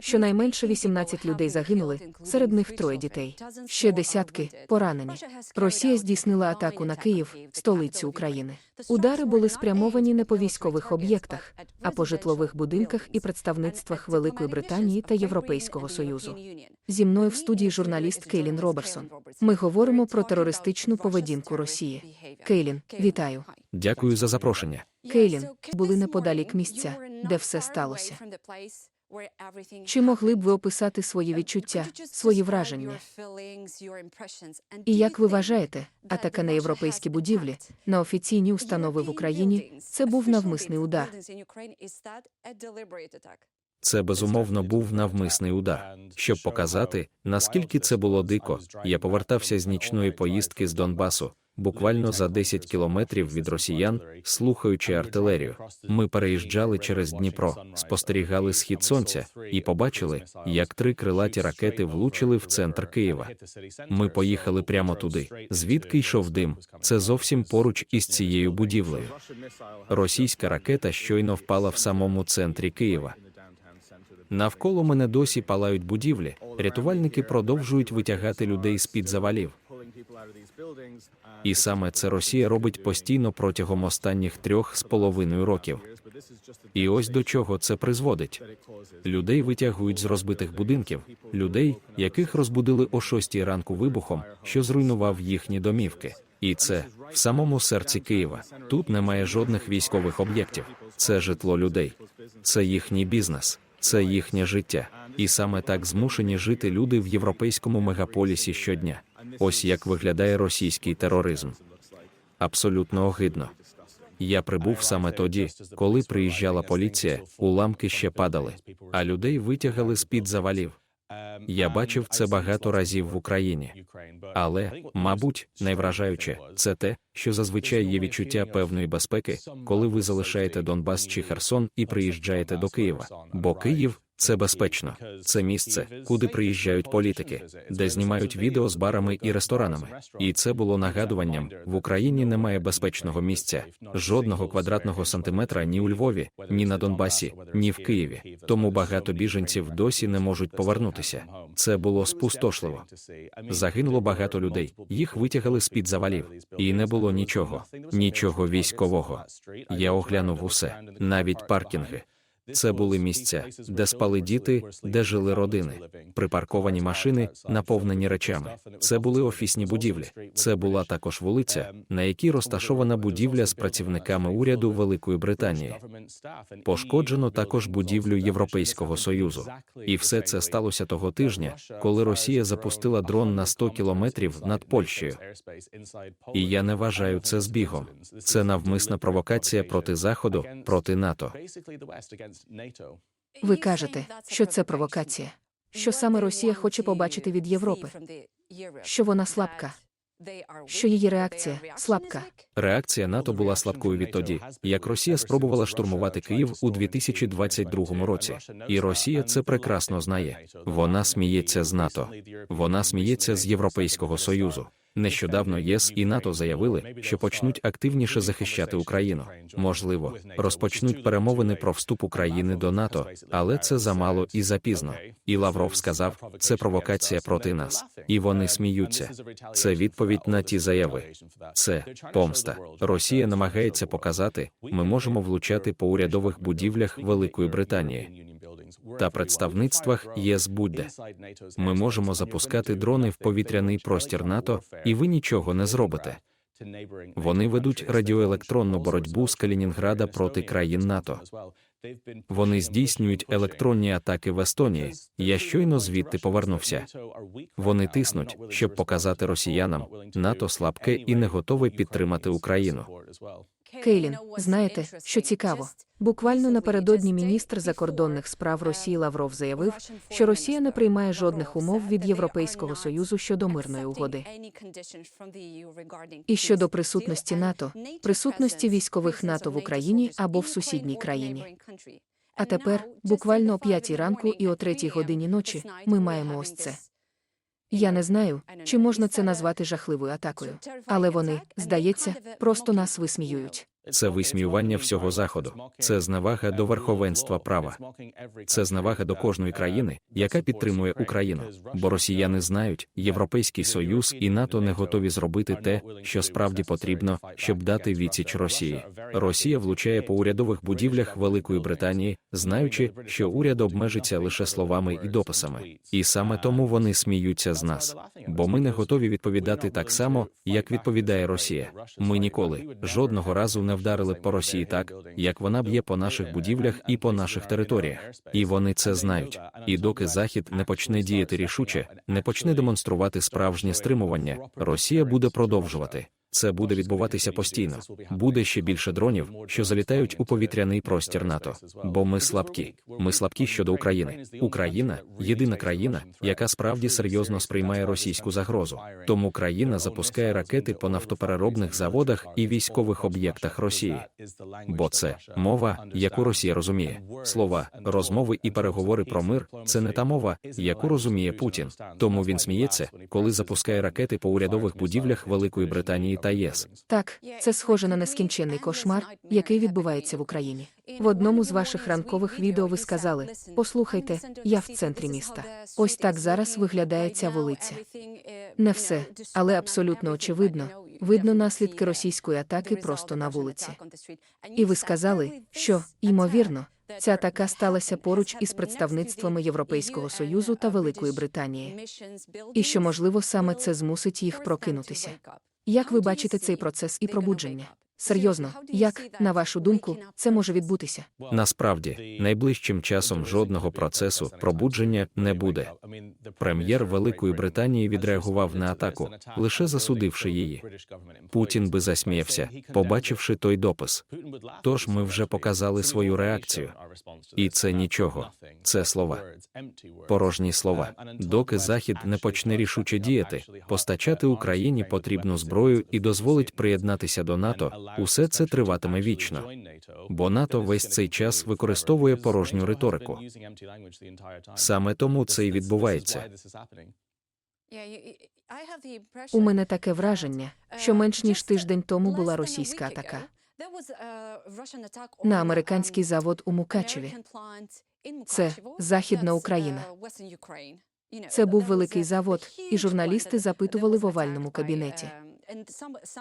Щонайменше 18 людей загинули, серед них троє дітей. Ще десятки поранені. Росія здійснила атаку на Київ, столицю України. Удари були спрямовані не по військових об'єктах, а по житлових будинках і представництвах Великої Британії та Європейського Союзу. Зі мною в студії журналіст Кейлін Роберсон. Ми говоримо про терористичну поведінку Росії. Кейлін, вітаю. Дякую за запрошення. Кейлін, були неподалік місця, де все сталося. Чи могли б ви описати свої відчуття, свої враження? І як ви вважаєте, атака на європейські будівлі, на офіційні установи в Україні це був навмисний удар? Це безумовно був навмисний удар. Щоб показати, наскільки це було дико, я повертався з нічної поїздки з Донбасу, буквально за 10 кілометрів від росіян, слухаючи артилерію. Ми переїжджали через Дніпро, спостерігали схід сонця і побачили, як три крилаті ракети влучили в центр Києва. Ми поїхали прямо туди, звідки йшов дим. Це зовсім поруч із цією будівлею. Російська ракета щойно впала в самому центрі Києва. Навколо мене досі палають будівлі. Рятувальники продовжують витягати людей з під завалів. І саме це Росія робить постійно протягом останніх трьох з половиною років. І ось до чого це призводить. Людей витягують з розбитих будинків, людей, яких розбудили о шостій ранку вибухом, що зруйнував їхні домівки. І це в самому серці Києва. Тут немає жодних військових об'єктів. Це житло людей, це їхній бізнес, це їхнє життя. І саме так змушені жити люди в європейському мегаполісі щодня. Ось як виглядає російський тероризм. Абсолютно огидно. Я прибув саме тоді, коли приїжджала поліція, уламки ще падали, а людей витягали з під завалів. Я бачив це багато разів в Україні. Але, мабуть, найвражаюче це те, що зазвичай є відчуття певної безпеки, коли ви залишаєте Донбас чи Херсон і приїжджаєте до Києва. Бо Київ це безпечно, це місце, куди приїжджають політики, де знімають відео з барами і ресторанами. І це було нагадуванням: в Україні немає безпечного місця, жодного квадратного сантиметра ні у Львові, ні на Донбасі, ні в Києві. Тому багато біженців досі не можуть повернутися. Це було спустошливо. Загинуло багато людей. Їх витягали з під завалів, і не було нічого, нічого військового. Я оглянув усе, навіть паркінги. Це були місця, де спали діти, де жили родини, припарковані машини, наповнені речами. Це були офісні будівлі. Це була також вулиця, на якій розташована будівля з працівниками уряду Великої Британії. Пошкоджено також будівлю Європейського союзу. І все це сталося того тижня, коли Росія запустила дрон на 100 кілометрів над Польщею. І я не вважаю це збігом. Це навмисна провокація проти Заходу, проти НАТО. Ви кажете, що це провокація, що саме Росія хоче побачити від Європи, що вона слабка, що її реакція слабка. Реакція НАТО була слабкою відтоді, як Росія спробувала штурмувати Київ у 2022 році. І Росія це прекрасно знає. Вона сміється з НАТО. Вона сміється з Європейського союзу. Нещодавно ЄС і НАТО заявили, що почнуть активніше захищати Україну. Можливо, розпочнуть перемовини про вступ України до НАТО, але це замало і запізно. І Лавров сказав, це провокація проти нас. І вони сміються. Це відповідь на ті заяви. Це помста. Росія намагається показати, ми можемо влучати по урядових будівлях Великої Британії та представництвах ЄС будь-де. Ми можемо запускати дрони в повітряний простір НАТО, і ви нічого не зробите. Вони ведуть радіоелектронну боротьбу з Калінінграда проти країн НАТО. Вони здійснюють електронні атаки в Естонії. Я щойно звідти повернувся. Вони тиснуть, щоб показати росіянам, НАТО слабке і не готове підтримати Україну. Кейлін, знаєте, що цікаво? Буквально напередодні міністр закордонних справ Росії Лавров заявив, що Росія не приймає жодних умов від Європейського союзу щодо мирної угоди. І щодо присутності НАТО, присутності військових НАТО в Україні або в сусідній країні. А тепер, буквально о п'ятій ранку і о третій годині ночі, ми маємо ось це. Я не знаю, чи можна це назвати жахливою атакою, але вони, здається, просто нас висміюють. Це висміювання всього заходу, це зневага до верховенства права. Це зневага до кожної країни, яка підтримує Україну. Бо росіяни знають, Європейський Союз і НАТО не готові зробити те, що справді потрібно, щоб дати відсіч Росії. Росія влучає по урядових будівлях Великої Британії, знаючи, що уряд обмежиться лише словами і дописами. І саме тому вони сміються з нас. Бо ми не готові відповідати так само, як відповідає Росія. Ми ніколи жодного разу не вдарили по Росії так, як вона б'є по наших будівлях і по наших територіях. І вони це знають. І доки Захід не почне діяти рішуче, не почне демонструвати справжнє стримування, Росія буде продовжувати. Це буде відбуватися постійно. Буде ще більше дронів, що залітають у повітряний простір НАТО. Бо ми слабкі. Ми слабкі щодо України. Україна єдина країна, яка справді серйозно сприймає російську загрозу. Тому країна запускає ракети по нафтопереробних заводах і військових об'єктах Росії. Бо це мова, яку Росія розуміє. Слова, розмови і переговори про мир це не та мова, яку розуміє Путін. Тому він сміється, коли запускає ракети по урядових будівлях Великої Британії та ЄС. Так, це схоже на нескінченний кошмар, який відбувається в Україні. В одному з ваших ранкових відео ви сказали: послухайте, я в центрі міста. Ось так зараз виглядає ця вулиця. Не все, але абсолютно очевидно, видно наслідки російської атаки просто на вулиці. І ви сказали, що, ймовірно, ця атака сталася поруч із представництвами Європейського союзу та Великої Британії. І що, можливо, саме це змусить їх прокинутися. Як ви бачите цей процес і пробудження? Серйозно, як, на вашу думку, це може відбутися? Насправді, найближчим часом жодного процесу пробудження не буде. Прем'єр Великої Британії відреагував на атаку, лише засудивши її. Путін би засміявся, побачивши той допис. Тож ми вже показали свою реакцію. І це нічого. Це слова. Порожні слова. Доки Захід не почне рішуче діяти, постачати Україні потрібну зброю і дозволить приєднатися до НАТО, усе це триватиме вічно. Бо НАТО весь цей час використовує порожню риторику. Саме тому це і відбувається. У мене таке враження, що менш ніж тиждень тому була російська атака на американський завод у Мукачеві. Це Західна Україна. Це був великий завод, і журналісти запитували в овальному кабінеті.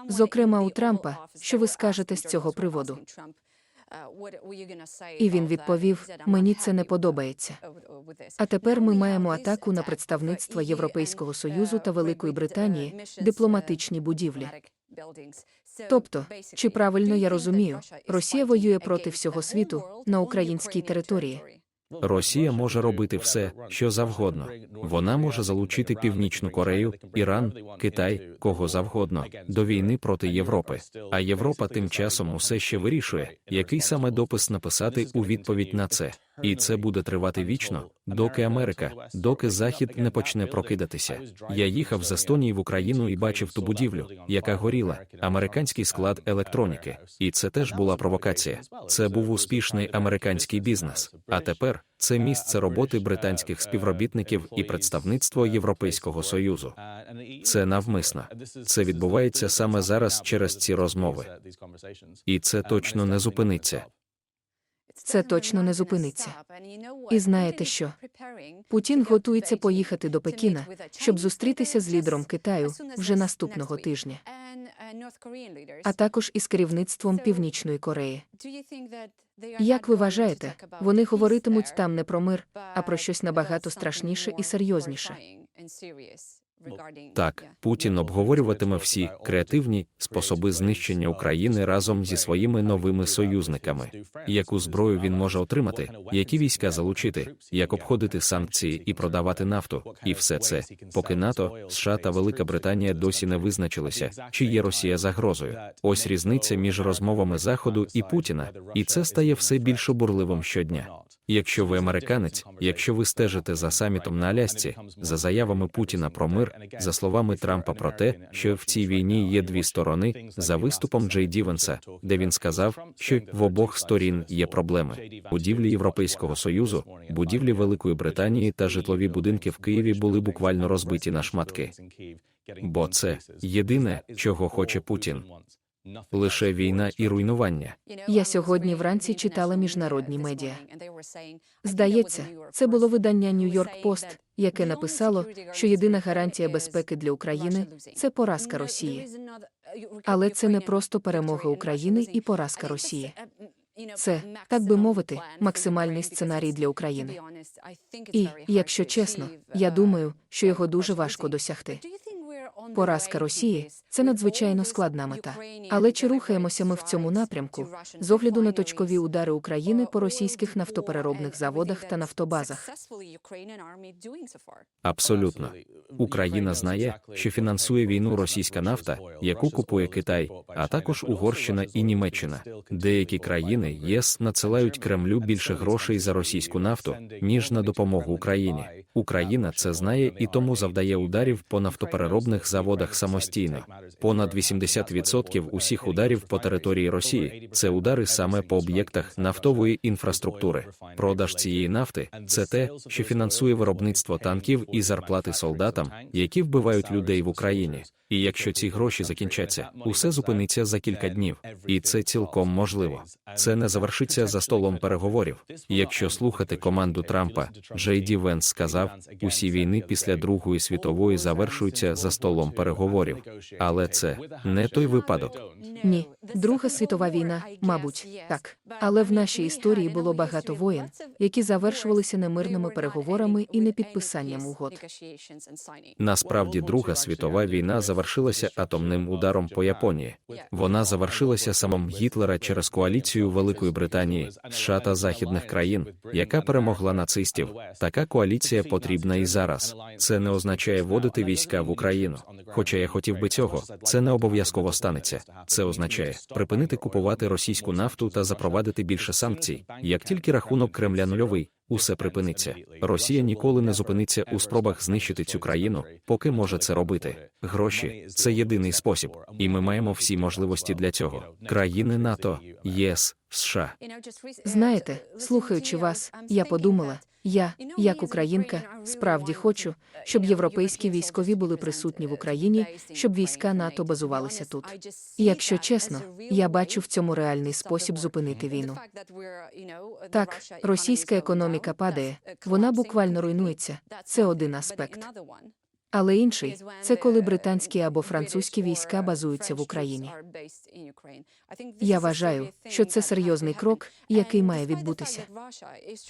Зокрема, у Трампа, що ви скажете з цього приводу? І він відповів: мені це не подобається. А тепер ми маємо атаку на представництва Європейського союзу та Великої Британії, дипломатичні будівлі. Тобто, чи правильно я розумію, Росія воює проти всього світу на українській території. Росія може робити все, що завгодно. Вона може залучити Північну Корею, Іран, Китай, кого завгодно до війни проти Європи. А Європа тим часом усе ще вирішує, який саме допис написати у відповідь на це. І це буде тривати вічно, доки Америка, доки Захід не почне прокидатися. Я їхав з Естонії в Україну і бачив ту будівлю, яка горіла, американський склад електроніки. І це теж була провокація. Це був успішний американський бізнес. А тепер це місце роботи британських співробітників і представництво Європейського союзу. Це навмисно. Це відбувається саме зараз через ці розмови. І це точно не зупиниться. Це точно не зупиниться. І знаєте що? Путін готується поїхати до Пекіна, щоб зустрітися з лідером Китаю вже наступного тижня, а також із керівництвом Північної Кореї. Як ви вважаєте, вони говоритимуть там не про мир, а про щось набагато страшніше і серйозніше? Так, Путін обговорюватиме всі креативні способи знищення України разом зі своїми новими союзниками. Яку зброю він може отримати, які війська залучити, як обходити санкції і продавати нафту, і все це, поки НАТО, США та Велика Британія досі не визначилися, чи є Росія загрозою. Ось різниця між розмовами Заходу і Путіна, і це стає все більш обурливим щодня. Якщо ви американець, якщо ви стежите за самітом на Алясці, за заявами Путіна про мир, за словами Трампа про те, що в цій війні є дві сторони, за виступом Джей Дівенса, де він сказав, що в обох сторін є проблеми. Будівлі Європейського союзу, будівлі Великої Британії та житлові будинки в Києві були буквально розбиті на шматки. Бо це єдине, чого хоче Путін. Лише війна і руйнування. Я сьогодні вранці читала міжнародні медіа. Здається, це було видання New York Post, яке написало, що єдина гарантія безпеки для України це поразка Росії. Але це не просто перемога України і поразка Росії. Це, так би мовити, максимальний сценарій для України. І, якщо чесно, я думаю, що його дуже важко досягти. Поразка Росії це надзвичайно складна мета. Але чи рухаємося ми в цьому напрямку з огляду на точкові удари України по російських нафтопереробних заводах та нафтобазах? Абсолютно. Україна знає, що фінансує війну російська нафта, яку купує Китай, а також Угорщина і Німеччина. Деякі країни ЄС надсилають Кремлю більше грошей за російську нафту, ніж на допомогу Україні. Україна це знає і тому завдає ударів по нафтопереробних заводах самостійно. Понад 80% усіх ударів по території Росії це удари саме по об'єктах нафтової інфраструктури. Продаж цієї нафти це те, що фінансує виробництво танків і зарплати солдатам, які вбивають людей в Україні. І якщо ці гроші закінчаться, усе зупиниться за кілька днів, і це цілком можливо. Це не завершиться за столом переговорів. Якщо слухати команду Трампа, Джей Ді Венс сказав, усі війни після Другої світової завершуються за столом переговорів. Але це не той випадок. Ні, Друга світова війна, мабуть, так. Але в нашій історії було багато воєн, які завершувалися немирними переговорами і непідписанням угод. Насправді, Друга світова війна завершилася атомним ударом по Японії. Вона завершилася самом Гітлера через коаліцію Великої Британії, США та західних країн, яка перемогла нацистів. Така коаліція потрібна і зараз. Це не означає вводити війська в Україну. Хоча я хотів би цього, це не обов'язково станеться. Це означає припинити купувати російську нафту та запровадити більше санкцій. Як тільки рахунок Кремля нульовий, усе припиниться. Росія ніколи не зупиниться у спробах знищити цю країну, поки може це робити. Гроші це єдиний спосіб, і ми маємо всі можливості для цього. Країни НАТО, ЄС, США. Знаєте, слухаючи вас, я подумала, я, як українка, справді хочу, щоб європейські військові були присутні в Україні, щоб війська НАТО базувалися тут. І якщо чесно, я бачу в цьому реальний спосіб зупинити війну. Так, російська економіка падає, вона буквально руйнується. Це один аспект. Але інший це коли британські або французькі війська базуються в Україні. Я вважаю, що це серйозний крок, який має відбутися.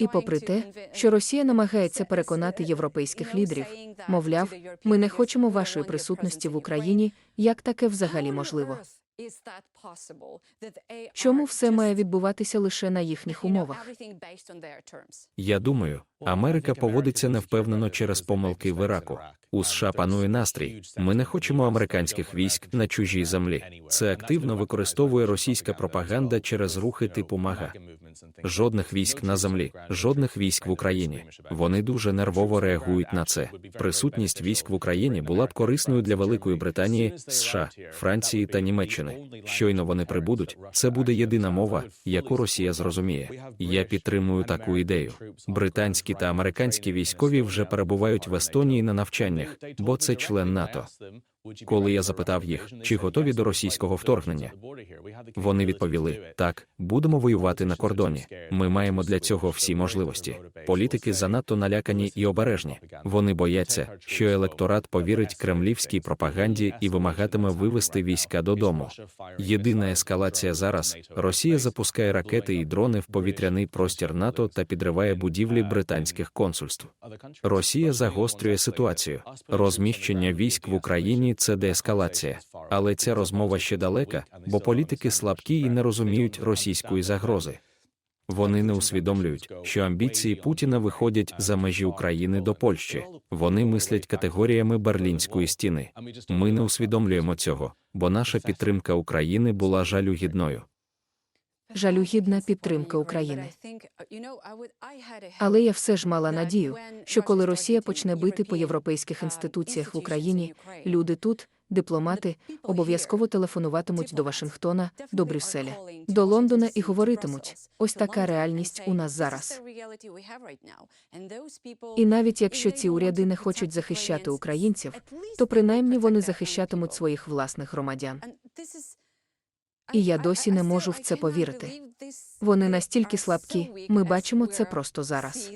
І попри те, що Росія намагається переконати європейських лідерів, мовляв, ми не хочемо вашої присутності в Україні, як таке взагалі можливо. Чому все має відбуватися лише на їхніх умовах? Я думаю, Америка поводиться невпевнено через помилки в Іраку. У США панує настрій. Ми не хочемо американських військ на чужій землі. Це активно використовує російська пропаганда через рухи типу МАГА. Жодних військ на землі, жодних військ в Україні. Вони дуже нервово реагують на це. Присутність військ в Україні була б корисною для Великої Британії, США, Франції та Німеччини. Щойно вони прибудуть. Це буде єдина мова, яку Росія зрозуміє. Я підтримую таку ідею. Британські та американські військові вже перебувають в Естонії на навчаннях, бо це член НАТО. Коли я запитав їх, чи готові до російського вторгнення, вони відповіли: так, будемо воювати на кордоні. Ми маємо для цього всі можливості. Політики занадто налякані і обережні. Вони бояться, що електорат повірить кремлівській пропаганді і вимагатиме вивести війська додому. Єдина ескалація зараз: Росія запускає ракети і дрони в повітряний простір НАТО та підриває будівлі британських консульств. Росія загострює ситуацію. Розміщення військ в Україні це деескалація. Але ця розмова ще далека, бо політики слабкі і не розуміють російської загрози. Вони не усвідомлюють, що амбіції Путіна виходять за межі України до Польщі. Вони мислять категоріями Берлінської стіни. Ми не усвідомлюємо цього, бо наша підтримка України була жалюгідною. Жалюгідна підтримка України. Але я все ж мала надію, що коли Росія почне бити по європейських інституціях в Україні, люди тут, дипломати, обов'язково телефонуватимуть до Вашингтона, до Брюсселя, до Лондона і говоритимуть: ось така реальність у нас зараз. І навіть якщо ці уряди не хочуть захищати українців, то принаймні вони захищатимуть своїх власних громадян. І я досі не можу в це повірити. Вони настільки слабкі, ми бачимо це просто зараз.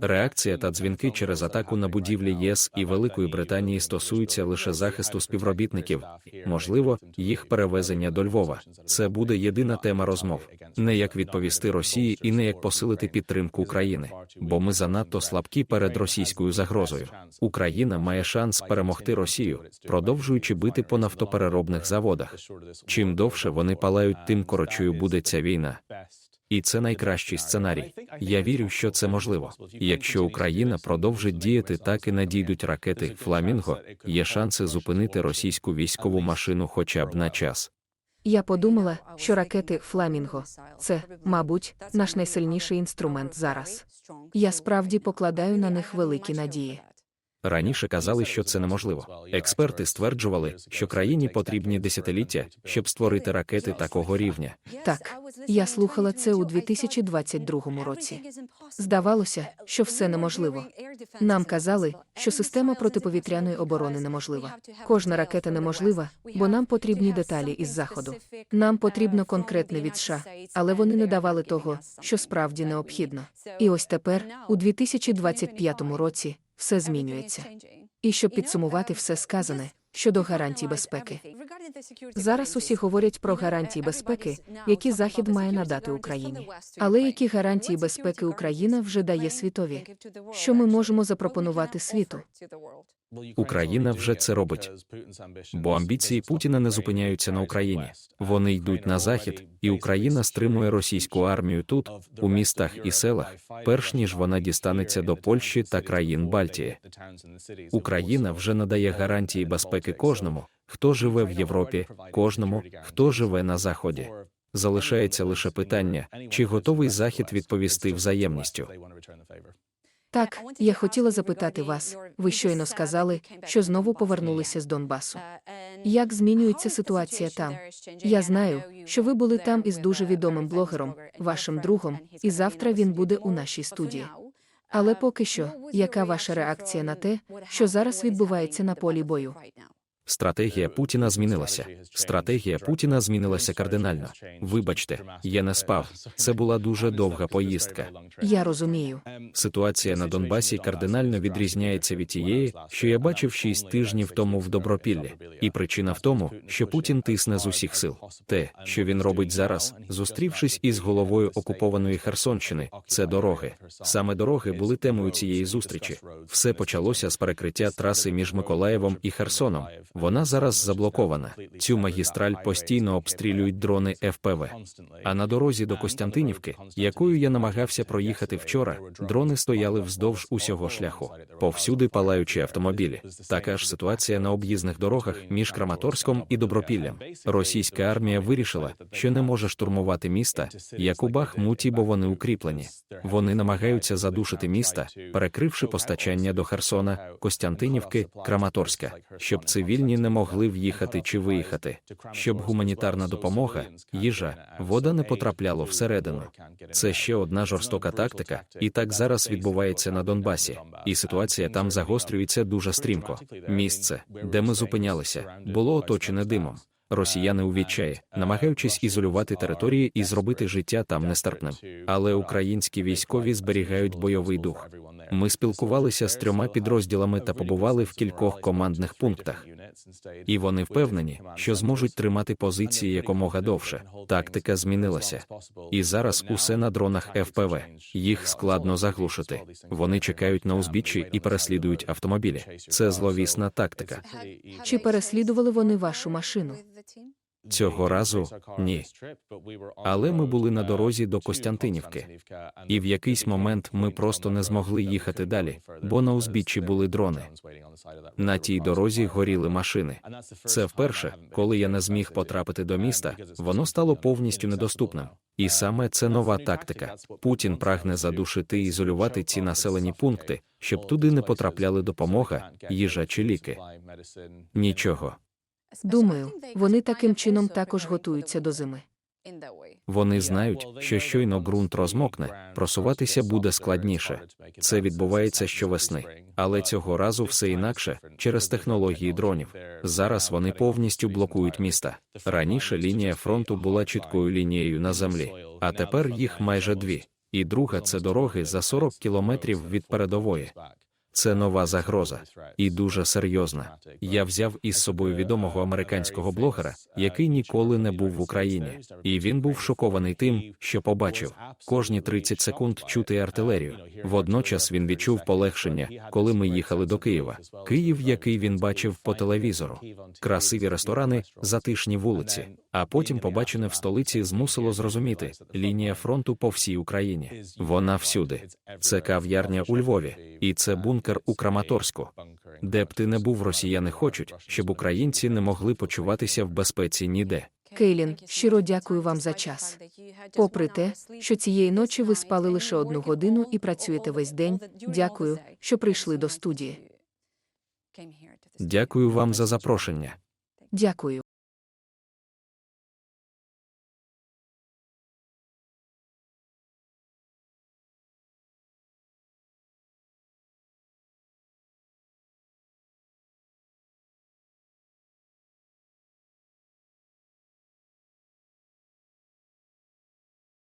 Реакція та дзвінки через атаку на будівлі ЄС і Великої Британії стосуються лише захисту співробітників, можливо, їх перевезення до Львова. Це буде єдина тема розмов. Не як відповісти Росії і не як посилити підтримку України, бо ми занадто слабкі перед російською загрозою. Україна має шанс перемогти Росію, продовжуючи бити по нафтопереробних заводах. Чим довше вони палають, тим коротшою буде ця війна. І це найкращий сценарій. Я вірю, що це можливо. Якщо Україна продовжить діяти так і надійдуть ракети Фламінго, є шанси зупинити російську військову машину хоча б на час. Я подумала, що ракети Фламінго це, мабуть, наш найсильніший інструмент зараз. Я справді покладаю на них великі надії. Раніше казали, що це неможливо. Експерти стверджували, що країні потрібні десятиліття, щоб створити ракети такого рівня. Так, я слухала це у 2022 році. Здавалося, що все неможливо. Нам казали, що система протиповітряної оборони неможлива. Кожна ракета неможлива, бо нам потрібні деталі із заходу. Нам потрібно конкретне від США, але вони не давали того, що справді необхідно. І ось тепер, у 2025 році, все змінюється. І щоб підсумувати все сказане щодо гарантій безпеки. Зараз усі говорять про гарантії безпеки, які Захід має надати Україні. Але які гарантії безпеки Україна вже дає світові? Що ми можемо запропонувати світу? Україна вже це робить. Бо амбіції Путіна не зупиняються на Україні. Вони йдуть на захід, і Україна стримує російську армію тут, у містах і селах, перш ніж вона дістанеться до Польщі та країн Балтії. Україна вже надає гарантії безпеки кожному, хто живе в Європі, кожному, хто живе на заході. Залишається лише питання, чи готовий захід відповісти взаємністю. Так, я хотіла запитати вас. Ви щойно сказали, що знову повернулися з Донбасу. Як змінюється ситуація там? Я знаю, що ви були там із дуже відомим блогером, вашим другом, і завтра він буде у нашій студії. Але поки що, яка ваша реакція на те, що зараз відбувається на полі бою? Стратегія Путіна змінилася. Стратегія Путіна змінилася кардинально. Вибачте, я не спав. Це була дуже довга поїздка. Я розумію. Ситуація на Донбасі кардинально відрізняється від тієї, що я бачив шість тижнів тому в Добропіллі. І причина в тому, що Путін тисне з усіх сил. Те, що він робить зараз, зустрівшись із головою окупованої Херсонщини, це дороги. Саме дороги були темою цієї зустрічі. Все почалося з перекриття траси між Миколаєвом і Херсоном. Вона зараз заблокована. Цю магістраль постійно обстрілюють дрони ФПВ. А на дорозі до Костянтинівки, якою я намагався проїхати вчора, дрони стояли вздовж усього шляху. Повсюди палаючі автомобілі. Така ж ситуація на об'їзних дорогах між Краматорськом і Добропіллям. Російська армія вирішила, що не може штурмувати міста, як у Бахмуті, бо вони укріплені. Вони намагаються задушити міста, перекривши постачання до Херсона, Костянтинівки, Краматорська, щоб цивільні не могли в'їхати чи виїхати, щоб гуманітарна допомога, їжа, вода не потрапляло всередину. Це ще одна жорстока тактика, і так зараз відбувається на Донбасі. І ситуація там загострюється дуже стрімко. Місце, де ми зупинялися, було оточене димом. Росіяни у відчаї, намагаючись ізолювати території і зробити життя там нестерпним. Але українські військові зберігають бойовий дух. Ми спілкувалися з трьома підрозділами та побували в кількох командних пунктах. І вони впевнені, що зможуть тримати позиції якомога довше. Тактика змінилася. І зараз усе на дронах ФПВ. Їх складно заглушити. Вони чекають на узбіччі і переслідують автомобілі. Це зловісна тактика. Чи переслідували вони вашу машину? Цього разу ні. Але ми були на дорозі до Костянтинівки. І в якийсь момент ми просто не змогли їхати далі, бо на узбіччі були дрони. На тій дорозі горіли машини. Це вперше, коли я не зміг потрапити до міста, воно стало повністю недоступним. І саме це нова тактика. Путін прагне задушити і ізолювати ці населені пункти, щоб туди не потрапляли допомога, їжа чи ліки. Нічого. Думаю, вони таким чином також готуються до зими. Вони знають, що щойно ґрунт розмокне, просуватися буде складніше. Це відбувається щовесни. Але цього разу все інакше через технології дронів. Зараз вони повністю блокують міста. Раніше лінія фронту була чіткою лінією на землі, а тепер їх майже дві. І друга це дороги за 40 кілометрів від передової. Це нова загроза і дуже серйозна. Я взяв із собою відомого американського блогера, який ніколи не був в Україні, і він був шокований тим, що побачив кожні 30 секунд чути артилерію. Водночас він відчув полегшення, коли ми їхали до Києва. Київ, який він бачив по телевізору, красиві ресторани, затишні вулиці. А потім побачене в столиці змусило зрозуміти лінія фронту по всій Україні. Вона всюди. Це кав'ярня у Львові, і це бункер у Краматорську. Де б ти не був, росіяни хочуть, щоб українці не могли почуватися в безпеці ніде. Кейлін, щиро дякую вам за час. Попри те, що цієї ночі ви спали лише одну годину і працюєте весь день, дякую, що прийшли до студії. Дякую вам за запрошення. Дякую.